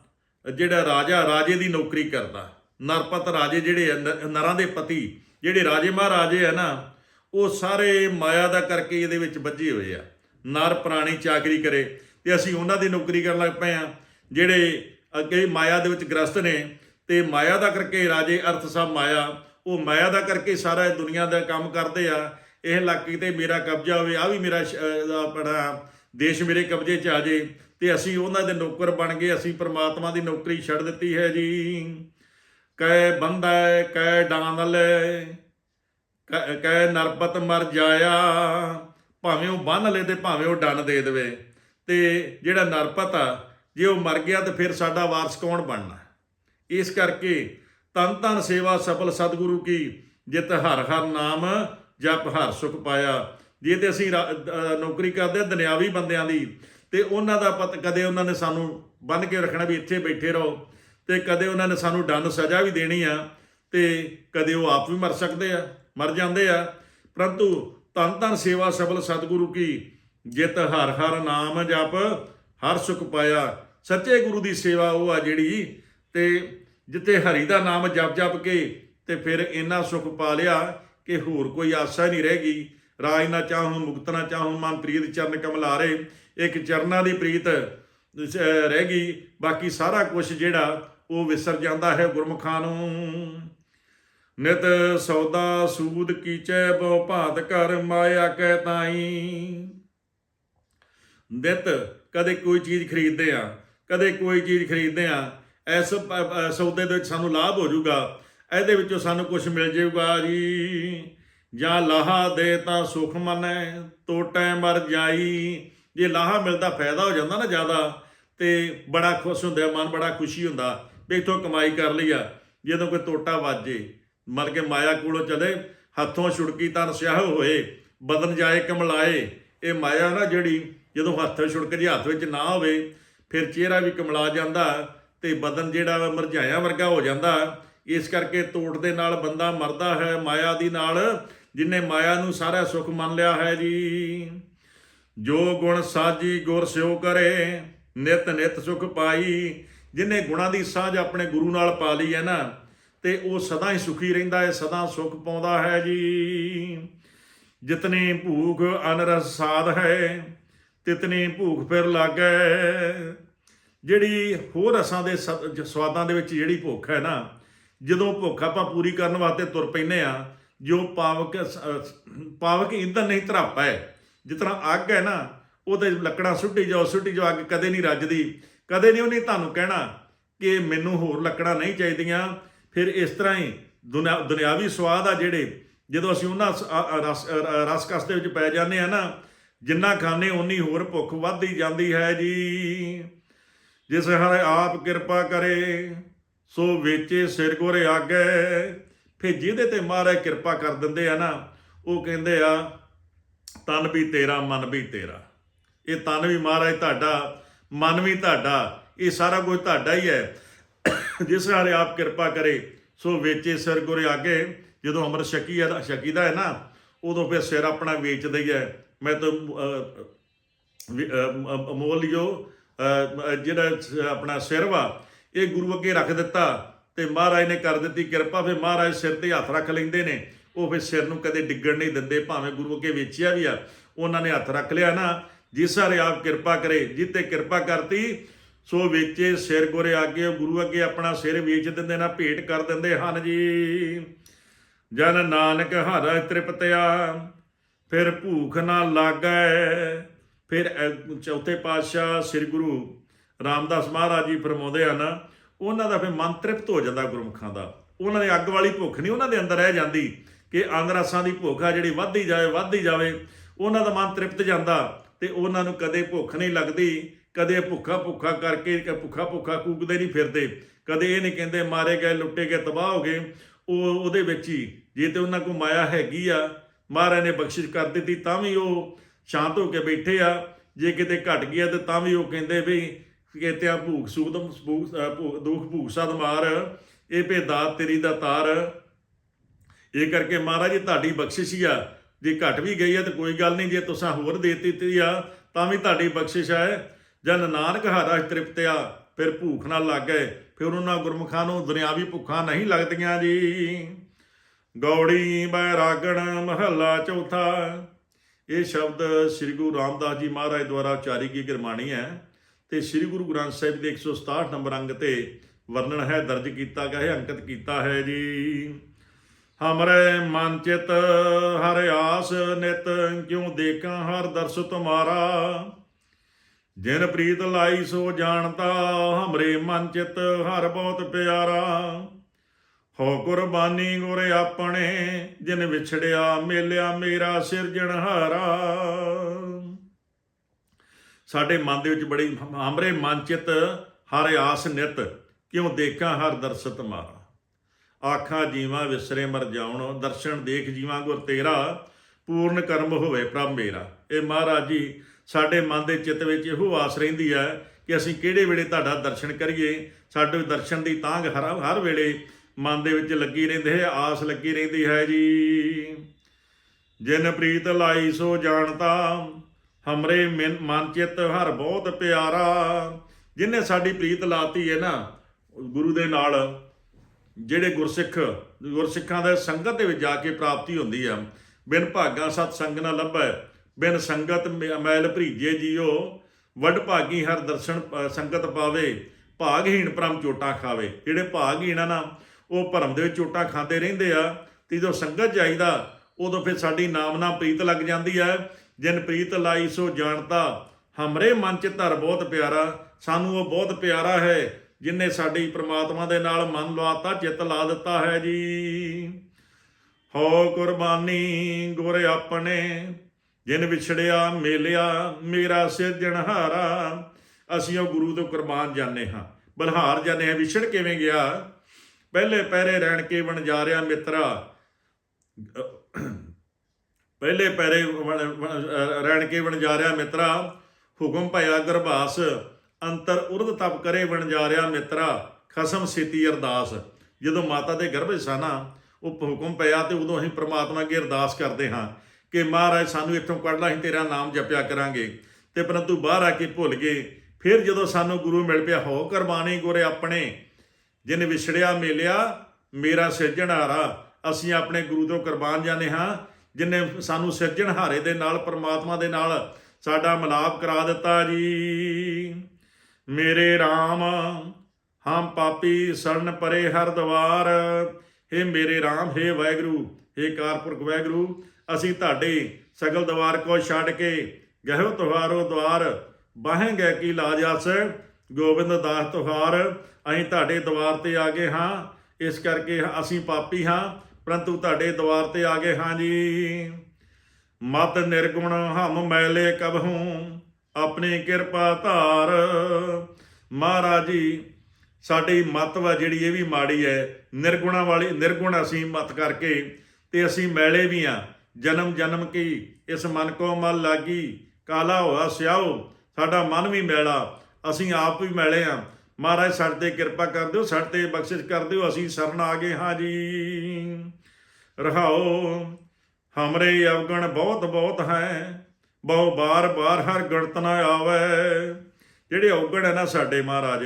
ਜਿਹੜਾ ਰਾਜਾ ਰਾਜੇ ਦੀ ਨੌਕਰੀ ਕਰਦਾ। ਨਰਪਤ ਰਾਜੇ ਜਿਹੜੇ ਆ, ਨ- ਨਰਾਂ ਦੇ ਪਤੀ ਜਿਹੜੇ ਰਾਜੇ ਮਹਾਰਾਜੇ ਆ ਨਾ ਉਹ ਸਾਰੇ ਮਾਇਆ ਦਾ ਕਰਕੇ ਇਹਦੇ ਵਿੱਚ ਵੱਜੇ ਹੋਏ ਆ। ਨਰ ਪ੍ਰਾਣੀ ਚਾਕਰੀ ਕਰੇ ਤੇ ਅਸੀਂ ਉਹਨਾਂ ਦੀ ਨੌਕਰੀ ਕਰਨ ਲੱਗ ਪਏ ਆ ਜਿਹੜੇ ਅੱਗੇ ਮਾਇਆ ਦੇ ਵਿੱਚ ਗ੍ਰਸਤ ਨੇ ਤੇ ਮਾਇਆ ਦਾ ਕਰਕੇ ਰਾਜੇ ਅਰਥ ਸਭ ਮਾਇਆ। ਉਹ ਮਾਇਆ ਦਾ ਕਰਕੇ ਸਾਰਾ ਦੁਨੀਆ ਦਾ ਕੰਮ ਕਰਦੇ ਆ। ਇਹ ਇਲਾਕੇ ਤੇ ਮੇਰਾ ਕਬਜ਼ਾ ਹੋਵੇ ਆ ਵੀ ਮੇਰਾ ਆਪਣਾ ਦੇਸ਼ ਮੇਰੇ ਕਬਜ਼ੇ 'ਚ ਆ ਜੇ। ਤੇ ਅਸੀਂ ਉਹਨਾਂ ਦੇ ਨੌਕਰ ਬਣ ਗਏ, ਅਸੀਂ ਪ੍ਰਮਾਤਮਾ ਦੀ ਨੌਕਰੀ ਛੱਡ ਦਿੱਤੀ ਹੈ ਜੀ। ਕੈ ਬੰਦਾ ਕੈ ਡਾਂਦਲ ਕੈ ਕੈ ਨਰਪਤ ਮਰ ਜਾਇਆ, ਭਾਵੇਂ ਉਹ ਬੰਨ ਲੈ ਤੇ ਭਾਵੇਂ ਉਹ ਡੰਨ ਦੇ ਦੇਵੇ। ਤੇ ਜਿਹੜਾ ਨਰਪਤ ਆ, ਜੇ ਉਹ ਮਰ ਗਿਆ ਤਾਂ ਫਿਰ ਸਾਡਾ ਵਾਰਸ ਕੌਣ ਬਣਨਾ? ਇਸ ਕਰਕੇ ਤਨ ਤਨ ਸੇਵਾ ਸਫਲ ਸਤਿਗੁਰੂ ਕੀ, ਜਿਤ ਹਰ ਹਰ ਨਾਮ, ਜਪ ਹਰ ਸੁਖ ਪਾਇਆ। ਜੇ ਤੇ ਅਸੀਂ ਨੌਕਰੀ ਕਰਦੇ ਹਾਂ ਦੁਨਿਆਵੀ ਬੰਦਿਆਂ ਦੀ ਤੇ ਉਹਨਾਂ ਦਾ ਪਤ ਕਦੇ ਉਹਨਾਂ ਨੇ ਸਾਨੂੰ ਬੰਨ ਕੇ ਰੱਖਣਾ ਵੀ ਇੱਥੇ ਬੈਠੇ ਰਹੋ ਤੇ ਕਦੇ ਉਹਨਾਂ ਨੇ ਸਾਨੂੰ ਦੰਡ ਸਜ਼ਾ ਵੀ ਦੇਣੀ ਆ ਤੇ ਕਦੇ ਉਹ ਆਪ ਵੀ ਮਰ ਸਕਦੇ ਆ, ਮਰ ਜਾਂਦੇ ਆ। ਪਰੰਤੂ ਤਨ ਤਨ ਸੇਵਾ ਸਬਲ ਸਤਿਗੁਰੂ ਕੀ ਜਿਤ ਹਰ ਹਰ ਨਾਮ ਜਪ, ਹਰ ਸੁਖ ਪਾਇਆ। ਸੱਚੇ ਗੁਰੂ ਦੀ ਸੇਵਾ ਉਹ ਆ ਜਿਹੜੀ ਤੇ ਜਿੱਥੇ ਹਰੀ ਦਾ ਨਾਮ ਜਪ ਜਪ ਕੇ ਤੇ ਫਿਰ ਇੰਨਾ ਸੁਖ ਪਾ ਲਿਆ ਕਿ ਹੋਰ ਕੋਈ ਆਸਾ ਨਹੀਂ ਰਹਿ ਗਈ। ਰਾਜ ਨਾ ਚਾਹੂੰ, ਮੁਕਤ ਨਾ ਚਾਹੂੰ ਮਨ ਪ੍ਰੀਤ ਚਰਨ ਕਮਲਾਰੇ। ਇੱਕ ਚਰਨਾਂ ਦੀ ਪ੍ਰੀਤ ਰਹਿ ਗਈ। ਬਾਕੀ ਸਾਰਾ ਕੁਝ ਜਿਹੜਾ ਉਹ ਵਿਸਰ ਜਾਂਦਾ ਹੈ ਗੁਰਮੁਖਾਂ ਨੂੰ। ਨਿਤ ਸੌਦਾ ਸੂਦ ਕੀਚੈ, ਬਹੁ ਭਾਤ ਕਰ ਮਾਇਆ ਕਹਿ ਤਾਈ। ਨਿਤ ਕਦੇ ਕੋਈ ਚੀਜ਼ ਖਰੀਦਦੇ ਆ, ਕਦੇ ਕੋਈ ਚੀਜ਼ ਖਰੀਦਦੇ ਆ। ਇਸ ਸੌਦੇ ਦੇ ਵਿੱਚ ਸਾਨੂੰ ਲਾਭ ਹੋ ਜਾਊਗਾ। ਇਹਦੇ ਵਿੱਚੋਂ ਸਾਨੂੰ ਕੁਝ ਮਿਲ ਜਾਊਗਾ ਜੀ। ਜਾਂ ਲਾਹਾ ਦੇ ਤਾਂ ਸੁਖ ਮਨੈ, ਤੋਟੈ ਮਰ ਜਾਈ। ਜੇ ਲਾਹਾ ਮਿਲਦਾ, ਫਾਇਦਾ ਹੋ ਜਾਂਦਾ ਨਾ ਜ਼ਿਆਦਾ ਤੇ ਬੜਾ ਖੁਸ਼ ਹੁੰਦਾ, ਮਨ ਬੜਾ ਖੁਸ਼ੀ ਹੁੰਦਾ ਵੀ ਇੱਥੋਂ ਕਮਾਈ ਕਰ ਲਈ ਆ ਜਦੋਂ ਕੋਈ ਟੋਟਾ ਵੱਜੇ, ਮਤਲਬ ਕਿ ਮਾਇਆ ਕੋਲੋਂ ਚਲੇ, ਹੱਥੋਂ ਛੁੜਕੀ ਤਾਂ ਸਿਆਹ ਹੋਏ, ਬਦਨ ਜਾਏ ਕਮਲਾਏ ਇਹ ਮਾਇਆ ਨਾ ਜਿਹੜੀ ਜਦੋਂ ਹੱਥ ਛੁੜਕ ਜੇ, ਹੱਥ ਵਿੱਚ ਨਾ ਹੋਵੇ, ਫਿਰ ਚਿਹਰਾ ਵੀ ਕਮਲਾ ਜਾਂਦਾ ਤੇ ਬਦਨ ਜਿਹੜਾ ਵਾ ਮਰਝਾਇਆ ਵਰਗਾ ਹੋ ਜਾਂਦਾ। ਇਸ ਕਰਕੇ ਤੋੜ ਦੇ ਨਾਲ ਬੰਦਾ ਮਰਦਾ ਹੈ, ਮਾਇਆ ਦੀ ਨਾਲ, ਜਿਨੇ ਮਾਇਆ ਨੂੰ ਸਾਰਾ ਸੁੱਖ ਮੰਨ ਲਿਆ ਹੈ ਜੀ। ਜੋ ਗੁਣ ਸਾਜੀ ਗੁਰ ਸਿਓ ਕਰੇ, ਨਿਤ ਨਿਤ ਸੁਖ ਪਾਈ। ਜਿਨੇ ਗੁਣਾਂ ਦੀ ਸਾਂਝ ਆਪਣੇ ਗੁਰੂ ਨਾਲ ਪਾ ਲਈ ਹੈ ਨਾ, ਤੇ ਉਹ ਸਦਾ ਹੀ ਸੁਖੀ ਰਹਿੰਦਾ ਹੈ, ਸਦਾ ਸੁਖ ਪਾਉਂਦਾ ਹੈ ਜੀ। ਜਿਤਨੀ ਭੂਖ ਅਨਰਸ ਸਾਧ ਹੈ, ਤਿਤਨੀ ਭੂਖ ਫਿਰ ਲਾਗੈ। ਜਿਹੜੀ ਹੋਰ ਰਸਾਂ ਦੇ ਸਵਾਦਾਂ ਦੇ ਵਿੱਚ ਜਿਹੜੀ ਭੁੱਖ ਹੈ ਨਾ, ਜਦੋਂ ਭੁੱਖ ਆਪਾਂ ਪੂਰੀ ਕਰਨ ਵਾਸਤੇ ਤੁਰ ਪੈਨੇ ਆ ਜੋ ਪਾਵਕ ਪਾਵਕ ਇੰਧਨ ਨਹੀਂ ਧਰਾਪਾ। ਹੈ ਜਿਸ ਤਰ੍ਹਾਂ ਅੱਗ ਹੈ ਨਾ ਉਹਦੇ ਲੱਕੜਾਂ ਸੁੱਟੀ ਜਾਓ ਸੁੱਟੀ ਜਾਓ, ਅੱਗ ਕਦੇ ਨਹੀਂ ਰੱਜਦੀ। ਕਦੇ ਨਹੀਂ ਉਹਨੇ ਤੁਹਾਨੂੰ ਕਹਿਣਾ ਕਿ ਮੈਨੂੰ ਹੋਰ ਲੱਕੜਾਂ ਨਹੀਂ ਚਾਹੀਦੀਆਂ। ਫਿਰ ਇਸ ਤਰ੍ਹਾਂ ਹੀ ਦੁਨਿਆ- ਦੁਨਿਆਵੀ ਸਵਾਦ ਆ ਜਿਹੜੇ, ਜਦੋਂ ਅਸੀਂ ਉਹਨਾਂ ਸ- ਰਸ, ਅ- ਰਸ ਕਸ ਦੇ ਵਿੱਚ ਪੈ ਜਾਂਦੇ ਆ ਨਾ, ਜਿੰਨਾ ਖਾਣੇ ਉਨੀ ਹੋਰ ਭੁੱਖ ਵੱਧਦੀ ਜਾਂਦੀ ਹੈ ਜੀ। ਜਿਸ ਹਰ ਆਪ ਕਿਰਪਾ ਕਰੇ, ਸੋ ਵੇਚੇ ਸਿਰ ਗੁਰ ਆਗੇ। ਫਿਰ ਜਿਹਦੇ ਤੇ ਮਹਾਰਾਜ ਕਿਰਪਾ ਕਰ ਦਿੰਦੇ ਆ ਨਾ, ਉਹ ਕਹਿੰਦੇ ਆ ਤਨ ਵੀ ਤੇਰਾ, ਮਨ ਵੀ ਤੇਰਾ। ਇਹ ਤਨ ਵੀ ਮਹਾਰਾਜ ਤੁਹਾਡਾ, ਮਨ ਵੀ ਤੁਹਾਡਾ, ਇਹ ਸਾਰਾ ਕੁਝ ਤੁਹਾਡਾ ਹੀ ਹੈ। ਜਿਸ ਹਾਰੇ ਆਪ ਕਿਰਪਾ ਕਰੇ, ਸੋ ਵੇਚੇ ਸਿਰ ਗੁਰ ਆਗੇ। ਜਦੋਂ ਅਮਰ ਸ਼ਕੀ ਹੈ ਸ਼ਕੀ ਦਾ ਹੈ ਨਾ, ਉਦੋਂ ਫਿਰ ਸਿਰ ਆਪਣਾ ਵੇਚਦਾ ਹੀ ਹੈ। ਮੈਂ ਤਾਂ ਮੋਲਿਓ ਜਿਹੜਾ ਆਪਣਾ ਸਿਰ ਵਾ, ਇਹ ਗੁਰੂ ਅੱਗੇ ਰੱਖ ਦਿੱਤਾ। ਤੇ ਮਹਾਰਾਜ ਨੇ ਕਰ ਦਿੱਤੀ ਕਿਰਪਾ, ਫਿਰ ਮਹਾਰਾਜ ਸਿਰ ਤੇ ਹੱਥ ਰੱਖ ਲੈਂਦੇ ਨੇ। ਉਹ ਫਿਰ ਸਿਰ ਨੂੰ ਕਦੇ ਡਿੱਗਣ ਨਹੀਂ ਦਿੰਦੇ, ਭਾਵੇਂ ਗੁਰੂ ਅੱਗੇ ਵੇਚਿਆ ਵੀ ਆ, ਉਹਨਾਂ ਨੇ ਹੱਥ ਰੱਖ ਲਿਆ ਨਾ। ਜਿਸ ਹਾਰੇ ਆਪ ਕਿਰਪਾ ਕਰੇ, ਜਿੱਤੇ ਕਿਰਪਾ ਕਰਤੀ, ਸੋ ਵੇਚੇ ਸਿਰ ਗੁਰੇ ਅੱਗੇ ਗੁਰੂ ਅੱਗੇ ਆਪਣਾ ਸਿਰ ਵੇਚ ਦਿੰਦੇ ਨਾ, ਭੇਟ ਕਰ ਦਿੰਦੇ। ਹਨ ਜੀ। ਜਨ ਨਾਨਕ ਹਰ ਤ੍ਰਿਪਤਿਆ, ਫਿਰ ਭੂਖ ਨਾ ਲਾਗੈ। ਫਿਰ ਚੌਥੇ ਪਾਤਸ਼ਾਹ ਸ੍ਰੀ ਗੁਰੂ ਰਾਮਦਾਸ ਮਹਾਰਾਜ ਜੀ ਫਰਮਾਉਂਦੇ ਹਨ, ਉਹਨਾਂ ਦਾ ਫਿਰ ਮਨ ਤ੍ਰਿਪਤ ਹੋ ਜਾਂਦਾ ਗੁਰਮੁਖਾਂ ਦਾ। ਉਹਨਾਂ ਦੀ ਅੱਗ ਵਾਲੀ ਭੁੱਖ ਨਹੀਂ ਉਹਨਾਂ ਦੇ ਅੰਦਰ ਰਹਿ ਜਾਂਦੀ। ਕਿ ਅੰਦਰਾਸਾਂ ਦੀ ਭੁੱਖ ਆ ਜਿਹੜੀ ਵੱਧਦੀ ਜਾਵੇ ਵੱਧਦੀ ਜਾਵੇ, ਉਹਨਾਂ ਦਾ ਮਨ ਤ੍ਰਿਪਤ ਜਾਂਦਾ ਤੇ ਉਹਨਾਂ ਨੂੰ ਕਦੇ ਭੁੱਖ ਨਹੀਂ ਲੱਗਦੀ, ਕਦੇ ਭੁੱਖਾ ਭੁੱਖਾ ਕਰਕੇ ਭੁੱਖਾ ਭੁੱਖਾ ਕੂਕਦੇ ਨਹੀਂ ਫਿਰਦੇ, ਕਦੇ ਇਹ ਨਹੀਂ ਕਹਿੰਦੇ ਮਾਰੇ ਗਏ, ਲੁੱਟੇ ਗਏ, ਤਬਾਹ ਹੋ ਗਏ। ਉਹ ਉਹਦੇ ਵਿੱਚ ਹੀ, ਜੇ ਤੇ ਉਹਨਾਂ ਕੋਲ ਮਾਇਆ ਹੈਗੀ ਆ, ਮਹਾਰਾਜ ਨੇ ਬਖਸ਼ਿਸ਼ ਕਰ ਦਿੱਤੀ, ਤਾਂ ਵੀ ਉਹ ਸ਼ਾਂਤ ਹੋ ਕੇ ਬੈਠੇ ਆ। ਜੇ ਕਿਤੇ ਘਟ ਗਿਆ ਤੇ ਤਾਂ ਵੀ ਉਹ ਕਹਿੰਦੇ ਵੀ ਕਿਤੇ ਆ ਭੂਖ ਸੂਦ ਭੂ- ਦੁੱਖ ਭੂਖ ਸਾਧ ਮਾਰ, ਇਹ ਭੇ ਦਾਤ ਤੇਰੀ ਦਾ ਤਾਰ। ਇਹ ਕਰਕੇ ਮਹਾਰਾਜ ਜੀ, ਤੁਹਾਡੀ ਬਖਸ਼ਿਸ਼ ਹੀ ਆ। ਜੇ ਘਟ ਵੀ ਗਈ ਆ ਤਾਂ ਕੋਈ ਗੱਲ ਨਹੀਂ, ਜੇ ਤੁਸੀਂ ਹੋਰ ਦੇ ਦਿੱਤੀ ਆ, ਤਾਂ ਵੀ ਤੁਹਾਡੀ ਬਖਸ਼ਿਸ਼ ਹੈ ਜਨ ਨਾਨਕ ਹਾਰਾ ਤ੍ਰਿਪਤਿਆ, ਫਿਰ ਭੂਖ ਨਾਲ ਲੱਗ ਗਏ, ਫਿਰ ਉਹਨਾਂ ਗੁਰਮੁਖਾਂ ਨੂੰ ਦੁਨਿਆਵੀ ਭੁੱਖਾਂ ਨਹੀਂ ਲੱਗਦੀਆਂ ਜੀ। ਗੌੜੀ ਬੈਰਾਗਣ ਮਹੱਲਾ ਚੌਥਾ, ਇਹ ਸ਼ਬਦ ਸ੍ਰੀ ਗੁਰੂ ਰਾਮਦਾਸ ਜੀ ਮਹਾਰਾਜ ਦੁਆਰਾ ਉਚਾਰੀ ਗਈ ਗੁਰਬਾਣੀ ਹੈ। ਤੇ ਸ੍ਰੀ ਗੁਰੂ ਗ੍ਰੰਥ ਸਾਹਿਬ ਦੇ 167 ਨੰਬਰ ਅੰਗ ਤੇ ਵਰਣਨ ਹੈ, ਦਰਜ ਕੀਤਾ ਗਿਆ ਹੈ, ਅੰਕਿਤ ਕੀਤਾ ਹੈ ਜੀ। ਹਮਰੇ ਮਨ ਚਿਤ, ਹਰ ਆਸ ਨਿਤ, ਕਿਉ ਦੇਖਾਂ ਹਰ ਦਰਸ ਤੁਮਾਰਾ। ਜਿਨ ਪ੍ਰੀਤ ਲਾਈ ਸੋ ਜਾਣਤਾ, ਹਮਰੇ ਮਨ ਚਿਤ, ਹਰ ਬਹੁਤ ਪਿਆਰਾ। ਹੋ ਕੁਰਬਾਨੀ ਗੁਰ ਆਪਣੇ, ਜਿਨ ਵਿਛੜਿਆ ਮੇਲਿਆ ਮੇਰਾ ਸਿਰਜਣਹਾਰਾ ਸਾਡੇ ਮਨ ਦੇ ਵਿੱਚ ਬੜੀ ਹਮਰੇ ਮਨ ਚਿਤ, ਹਰ ਆਸ ਨਿਤ, ਕਿਉ ਦੇਖਾਂ ਹਰ ਦਰਸਤ ਮਾਰਾ ਆਖਾਂ ਜੀਵਾਂ ਵਿਸਰੇ ਮਰ ਜਾਉਣ, ਦਰਸ਼ਨ ਦੇਖ ਜੀਵਾਂ ਗੁਰ ਤੇਰਾ, ਪੂਰਨ ਕਰਮ ਹੋਵੇ ਪ੍ਰਭ ਮੇਰਾ। ਇਹ ਮਹਾਰਾਜ ਜੀ, ਸਾਡੇ ਮਨ ਦੇ ਚਿੱਤ ਵਿੱਚ ਇਹੋ ਆਸ ਰਹਿੰਦੀ ਹੈ ਕਿ ਅਸੀਂ ਕਿਹੜੇ ਵੇਲੇ ਤੁਹਾਡਾ ਦਰਸ਼ਨ ਕਰੀਏ। ਸਾਡੇ ਦਰਸ਼ਨ ਦੀ ਤਾਂਘ ਹਰ ਹਰ ਵੇਲੇ ਮਨ ਦੇ ਵਿੱਚ ਲੱਗੀ ਰਹਿੰਦੀ ਹੈ, ਆਸ ਲੱਗੀ ਰਹਿੰਦੀ ਹੈ ਜੀ। ਜਿਨ ਪ੍ਰੀਤ ਲਾਈ ਸੋ ਜਾਣਤਾ, ਹਮਰੇ ਮਨ ਮਨ ਚਿੱਤ ਹਰ ਬਹੁਤ ਪਿਆਰਾ। ਜਿਨੇ ਸਾਡੀ ਪ੍ਰੀਤ ਲਾਤੀ ਹੈ ਨਾ, ਗੁਰੂ ਦੇ ਨਾਲ ਜਿਹੜੇ ਗੁਰਸਿੱਖ, ਗੁਰਸਿੱਖਾਂ ਦੇ ਸੰਗਤ ਦੇ ਵਿੱਚ ਜਾ ਕੇ ਪ੍ਰਾਪਤੀ ਹੁੰਦੀ ਆ, ਬਿਨ ਭਾਗਾ ਸਤ ਸੰਗ ਨਾ ਲੱਭੈ, ਬਿਨ ਸੰਗਤ ਮ- ਮੈਲ ਭਰੀਜੇ ਜੀਓ, ਵੱਡ ਭਾਗੀ ਹਰ ਦਰਸ਼ਨ ਸੰਗਤ ਪਾਵੇ, ਭਾਗਹੀਣ ਪਰਮ ਚੋਟਾਂ ਖਾਵੇ। ਜਿਹੜੇ ਭਾਗਹੀਣ ਆ ਨਾ, ਉਹ ਭਰਮ ਦੇ ਵਿੱਚ ਚੋਟਾਂ ਖਾਂਦੇ ਰਹਿੰਦੇ ਆ, ਤੇ ਜਦੋਂ ਸੰਗਤ ਜਾਈਦਾ, ਉਦੋਂ ਫਿਰ ਸਾਡੀ ਨਾਮਨਾ ਪ੍ਰੀਤ ਲੱਗ ਜਾਂਦੀ ਹੈ ਜਿਨ ਪ੍ਰੀਤ ਲਾਈ ਸੋ ਜਾਣਤਾ, ਹਮਰੇ ਮਨ ਚ ਧਰ ਬਹੁਤ ਪਿਆਰਾ, ਸਾਨੂੰ ਉਹ ਬਹੁਤ ਪਿਆਰਾ ਹੈ। ਜਿਨੇ ਸਾਡੀ ਪ੍ਰਮਾਤਮਾ ਦੇ ਨਾਲ ਮਨ ਲਵਾਤਾ ਚਿੱਤ ਲਾ ਦਿੱਤਾ ਹੈ ਜੀ। ਹੋ ਕੁਰਬਾਨੀ ਗੁਰ ਆਪਣੇ, ਜਿਨ ਵਿਛੜਿਆ ਮੇਲਿਆ, ਮੇਰਾ ਸਿਰਜਣਹਾਰਾ ਅਸੀਂ ਉਹ ਗੁਰੂ ਤੋਂ ਕੁਰਬਾਨ ਜਾਂਦੇ ਹਾਂ। ਬਲਹਾਰ ਜਾਂਦੇ ਹਾਂ, ਵਿਛੜ ਕਿਵੇਂ ਗਿਆ? ਪਹਿਲੇ ਪੈਰੇ ਰਹਿਣ ਕੇ ਬਣ ਜਾ ਰਿਹਾ ਮਿੱਤਰਾ। ਪਹਿਲੇ ਪੈਰੇ ਰਹਿਣ ਕੇ ਬਣ ਜਾ ਰਿਹਾ ਮਿੱਤਰਾ। ਹੁਕਮ ਭਇਆ ਗਰਭਾਸ। ਅੰਤਰ ਉਰਦ ਤਪ ਕਰੇ ਵਣਜਾਰਿਆ ਮਿੱਤਰਾ, ਖਸਮ ਸੀਤੀ ਅਰਦਾਸ। ਜਦੋਂ ਮਾਤਾ ਦੇ ਗਰਭ ਵਿੱਚ ਸਾਨਾ, ਉਹ ਹੁਕਮ ਪਿਆ ਤੇ ਉਦੋਂ ਅਸੀਂ ਪ੍ਰਮਾਤਮਾ ਅੱਗੇ ਅਰਦਾਸ ਕਰਦੇ ਹਾਂ ਕਿ ਮਹਾਰਾਜ, ਸਾਨੂੰ ਇੱਥੋਂ ਕੱਢ ਲਾ, ਅਸੀਂ ਤੇਰਾ ਨਾਮ ਜਪਿਆ ਕਰਾਂਗੇ। ਤੇ ਪਰੰਤੂ ਬਾਹਰ ਆ ਕੇ ਭੁੱਲ ਗਏ। ਫਿਰ ਜਦੋਂ ਸਾਨੂੰ ਗੁਰੂ ਮਿਲ ਪਿਆ, ਹੋ ਕੁਰਬਾਨੀ ਗੁਰੇ ਆਪਣੇ, ਜਿਨ ਵਿਛੜਿਆ ਮੇਲਿਆ, ਮੇਰਾ ਸਿਰਜਣਹਾਰਾ ਅਸੀਂ ਆਪਣੇ ਗੁਰੂ ਤੋਂ ਕੁਰਬਾਨ ਜਾਂਦੇ ਹਾਂ, ਜਿਨੇ ਸਾਨੂੰ ਸਿਰਜਣਹਾਰੇ ਦੇ ਨਾਲ, ਪਰਮਾਤਮਾ ਦੇ ਨਾਲ ਸਾਡਾ ਮਿਲਾਪ ਕਰਾ ਦਿੱਤਾ ਜੀ। ਮੇਰੇ RAM ਹਮ ਪਾਪੀ ਸਰਨ ਪਰੇ ਹਰ ਦਵਾਰ हे ਮੇਰੇ RAM हे ਵਾਹਿਗੁਰੂ हे ਕਾਰਪੁਰਖ ਵਾਹਿਗੁਰੂ ਅਸੀਂ ਤੁਹਾਡੇ ਸਗਲ ਦਵਾਰ ਕੋ ਛੱਡ ਕੇ ਗਹਿਓ ਤੁਹਾਰੋ ਦਵਾਰ ਬਾਹੇ ਗਏ ਕੀ ਲਾਜਾਸ ਗੋਬਿੰਦ ਦਾਸ ਤੁਹਾਰ ਅਸੀਂ ਤੁਹਾਡੇ ਦਵਾਰ ਤੇ ਆ ਗਏ ਹਾਂ ਇਸ ਕਰਕੇ ਅਸੀਂ ਪਾਪੀ ਹਾਂ ਪਰੰਤੂ ਤੁਹਾਡੇ ਦਵਾਰ ਤੇ ਆ ਗਏ ਹਾਂ ਜੀ ਮਤ ਨਿਰਗੁਣ ਹਮ ਮੈਲੇ ਕਬਹੂ ਆਪਣੀ ਕਿਰਪਾ ਧਾਰ। ਮਹਾਰਾਜ ਜੀ, ਸਾਡੀ ਮਤ ਵਾ ਜਿਹੜੀ ਇਹ ਵੀ ਮਾੜੀ ਹੈ, ਨਿਰਗੁਣਾ ਵਾਲੀ, ਨਿਰਗੁਣ ਅਸੀਂ ਮਤ ਕਰਕੇ ਤੇ ਅਸੀਂ ਮੈਲੇ ਵੀ ਆ। ਜਨਮ ਜਨਮ ਕੀ, ਇਸ ਮਨ ਕੋ ਮਲ ਲਾਗੀ, ਕਾਲਾ ਹੋਆ ਸਿਆਓ ਸਾਡਾ ਮਨ ਵੀ ਮੈਲਾ, ਅਸੀਂ ਆਪ ਵੀ ਮੈਲੇ ਆ। ਮਹਾਰਾਜ, ਸਾਡੇ ਤੇ ਕਿਰਪਾ ਕਰ ਦਿਓ, ਸਾਡੇ ਤੇ ਬਖਸ਼ਿਸ਼ ਕਰ ਦਿਓ, ਅਸੀਂ ਸ਼ਰਨ ਆ ਗਏ ਹਾਂ ਜੀ। ਰਹਾਓ, ਹਮਰੇ ਅਵਗਣ ਬਹੁਤ ਬਹੁਤ ਹੈ। ਬਹੁ ਬਾਰ ਬਾਰ ਹਰ ਗਣਤ ਨਾ ਆਵੇ। ਜਿਹੜੇ ਔਗਣ ਹੈ ਨਾ ਸਾਡੇ ਮਹਾਰਾਜ,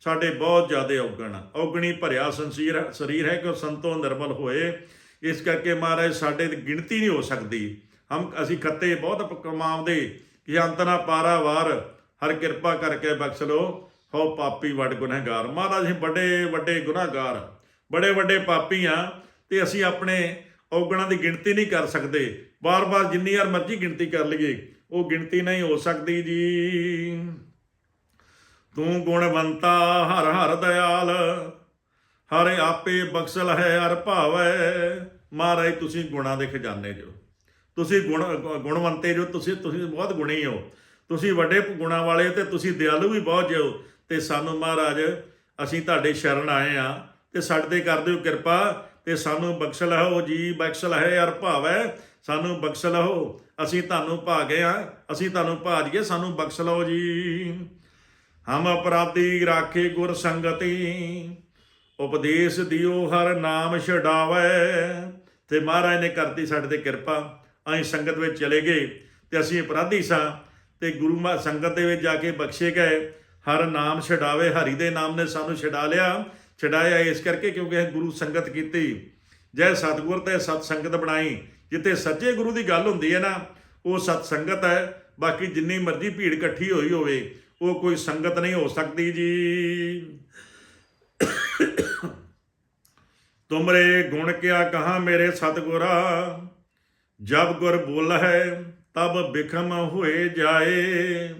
ਸਾਡੇ ਬਹੁਤ ਜ਼ਿਆਦਾ ਔਗਣ। ਔਗਣੀ ਭਰਿਆ ਸੰਸੀਰ ਸਰੀਰ ਹੈ ਕਿ ਉਹ ਸੰਤੋਂ ਨਿਰਮਲ ਹੋਏ। ਇਸ ਕਰਕੇ ਮਹਾਰਾਜ, ਸਾਡੇ ਦੀ ਗਿਣਤੀ ਨਹੀਂ ਹੋ ਸਕਦੀ। ਹਮ ਅਸੀਂ ਖੱਤੇ ਬਹੁਤ ਕਮਾਉਂਦੇ। ਕਿ ਅੰਤ ਨਾ ਪਾਰਾਵਾਰ ਹਰ ਕਿਰਪਾ ਕਰਕੇ ਬਖਸ਼ ਲੋ ਹੋ ਪਾਪੀ ਵੱਡ ਗੁਨਹਗਾਰ। ਮਹਾਰਾਜ, ਅਸੀਂ ਵੱਡੇ ਵੱਡੇ ਗੁਨਾਹਗਾਰ। ਬੜੇ ਵੱਡੇ ਪਾਪੀ ਆ ਤੇ ਅਸੀਂ ਆਪਣੇ ਔਗਣਾਂ ਦੀ ਗਿਣਤੀ ਨਹੀਂ ਕਰ ਸਕਦੇ। ਬਾਰ-ਬਾਰ ਜਿੰਨੀ ਵਾਰ ਮਰਜ਼ੀ ਗਿਣਤੀ ਕਰ ਲਈਏ। ਉਹ ਗਿਣਤੀ ਨਹੀਂ ਹੋ ਸਕਦੀ ਜੀ। ਤੂੰ ਗੁਣਵੰਤਾ ਹਰ ਹਰ ਦਇਆਲ। ਹਰ ਆਪੇ ਬਖਸ਼ਲ ਹੈ, ਹਰ ਭਾਵੈ। ਮਹਾਰਾਜ, ਤੁਸੀਂ ਗੁਣਾਂ ਦੇ ਖਜ਼ਾਨੇ ਜੋ। ਤੁਸੀਂ ਗੁਣ ਗੁਣਵੰਤੇ ਜੋ, ਤੁਸੀਂ ਤੁਸੀਂ ਬਹੁਤ ਗੁਣੀ ਹੋ। ਤੁਸੀਂ ਵੱਡੇ ਗੁਣਾਂ ਵਾਲੇ ਤੇ ਤੁਸੀਂ ਦਿਆਲੂ ਵੀ ਬਹੁਤ ਜੋ ਤੇ ਸਾਨੂੰ ਮਹਾਰਾਜ, ਅਸੀਂ ਤੁਹਾਡੇ ਸ਼ਰਨ ਆਏ ਆ ਤੇ ਸਾਡੇ ਤੇ ਕਰ ਦਿਓ ਕਿਰਪਾ। ਤੇ ਸਾਨੂੰ ਬਖਸ਼ ਲਹੋ ਜੀ ਬਖਸ਼ ਲਹੇ ਅਰ ਭਾਵੈ, ਸਾਨੂੰ ਬਖਸ਼ ਲਹੋ। ਅਸੀਂ ਤੁਹਾਨੂੰ ਭਾਗੇ ਆ, ਅਸੀਂ ਤੁਹਾਨੂੰ ਭਾਜੀਏ, ਸਾਨੂੰ ਬਖਸ਼ ਲਓ ਜੀ। ਹਮ ਅਪਰਾਧੀ ਰਾਖੇ ਗੁਰ ਸੰਗਤੀ, ਉਪਦੇਸ਼ ਦਿਓ ਹਰ ਨਾਮ ਛਡਾਵੇ। ਤੇ ਮਹਾਰਾਜ ਨੇ ਕਰਤੀ ਸਾਡੇ ਤੇ ਕਿਰਪਾ, ਅਸੀਂ ਸੰਗਤ ਵਿੱਚ ਚਲੇ ਗਏ ਤੇ ਅਸੀਂ ਅਪਰਾਧੀ ਸਾਂ ਤੇ ਗੁਰੂ ਮਾ ਸੰਗਤ ਦੇ ਵਿੱਚ ਜਾ ਕੇ ਬਖਸ਼ੇ ਗਏ। ਹਰ ਨਾਮ ਛਡਾਵੇ, ਹਰੀ ਦੇ ਨਾਮ ਨੇ ਸਾਨੂੰ ਛਡਾ ਲਿਆ। ਛਡਾਇਆ ਇਸ ਕਰਕੇ ਕਿਉਂਕਿ ਅਸੀਂ ਗੁਰੂ ਸੰਗਤ ਕੀਤੀ, ਜੈ ਸਤਿਗੁਰ ਤੇ ਸਤ ਸੰਗਤ ਬਣਾਈ। ਜਿੱਥੇ ਸੱਚੇ ਗੁਰੂ ਦੀ ਗੱਲ ਹੁੰਦੀ ਹੈ ਨਾ, ਉਹ ਸਤ ਸੰਗਤ ਹੈ। ਬਾਕੀ ਜਿੰਨੀ ਮਰਜ਼ੀ ਭੀੜ ਇਕੱਠੀ ਹੋਈ ਹੋਵੇ, ਉਹ ਕੋਈ ਸੰਗਤ ਨਹੀਂ ਹੋ ਸਕਦੀ ਜੀ। ਤੁਮਰੇ ਗੁਣ ਕਿਆ ਕਹਾ ਮੇਰੇ ਸਤਗੁਰਾ? ਜਬ ਗੁਰ ਬੋਲ ਹੈ ਤਬ ਬਿਖਮ ਹੋਏ ਜਾਏ।